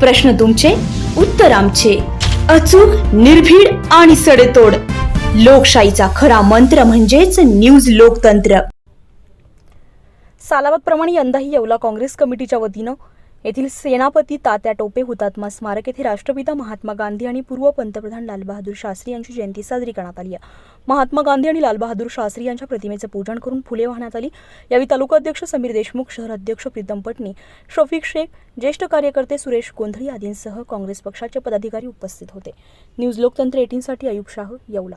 प्रश्न तुमचे उत्तर आमचे. अचूक निर्भीड आणि सडेतोड. लोकशाहीचा खरा मंत्र म्हणजेच न्यूज लोकतंत्र. सालावतप्रमाणे यंदाही येवला काँग्रेस कमिटीच्या वतीनं येथील सेनापती तात्या टोपे हुतात्मा स्मारक येथे राष्ट्रपिता महात्मा गांधी आणि पूर्व पंतप्रधान लालबहादूर शास्त्री यांची जयंती साजरी करण्यात आली आहे. महात्मा गांधी आणि लालबहादूर शास्त्री यांच्या प्रतिमेचं पूजन करून फुले वाहण्यात आली. यावेळी तालुका अध्यक्ष समीर देशमुख शहर अध्यक्ष प्रीतम पटणी शफिक शेख ज्येष्ठ कार्यकर्ते सुरेश गोंधळी आदींसह काँग्रेस पक्षाचे पदाधिकारी उपस्थित होते. न्यूज लोकतंत्र एटीनसाठी अयुब शाह येवला.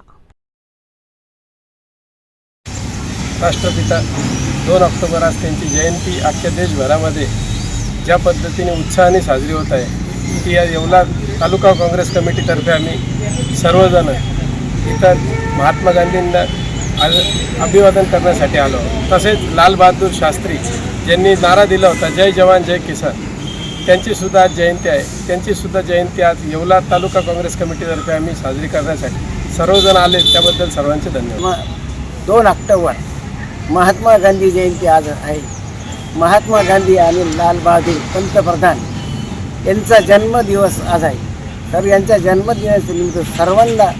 राष्ट्रपिता दोन ऑक्टोबर आज त्यांची जयंती अख्ख्या देशभरामध्ये ज्या पद्धतीने उत्साहाने साजरी होत आहे ती या येवला तालुका काँग्रेस कमिटीतर्फे आम्ही सर्वजण इथं महात्मा गांधींना आज अभिवादन करण्यासाठी आलो तसेच लालबहादूर शास्त्री ज्यांनी नारा दिला होता जय जवान जय किसान त्यांचीसुद्धा आज जयंती आहे. त्यांचीसुद्धा जयंती आज येवला तालुका काँग्रेस कमिटीतर्फे आम्ही साजरी करण्यासाठी सर्वजण आले. त्याबद्दल सर्वांचे धन्यवाद. दोन ऑक्टोबर महात्मा गांधी जयंती आज आहे. महात्मा गांधी आणि लालबहादूर पंतप्रधान यांचा जन्मदिवस आज आहे. तर यांच्या जन्मदिनानिमित्त सर्वांना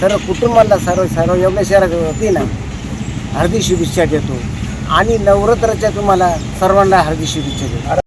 सर्व कुटुंबाला सर्व सर्व योगेश्वराच्या वतीनं हार्दिक शुभेच्छा देतो. आणि नवरात्राच्या तुम्हाला सर्वांना हार्दिक शुभेच्छा देतो.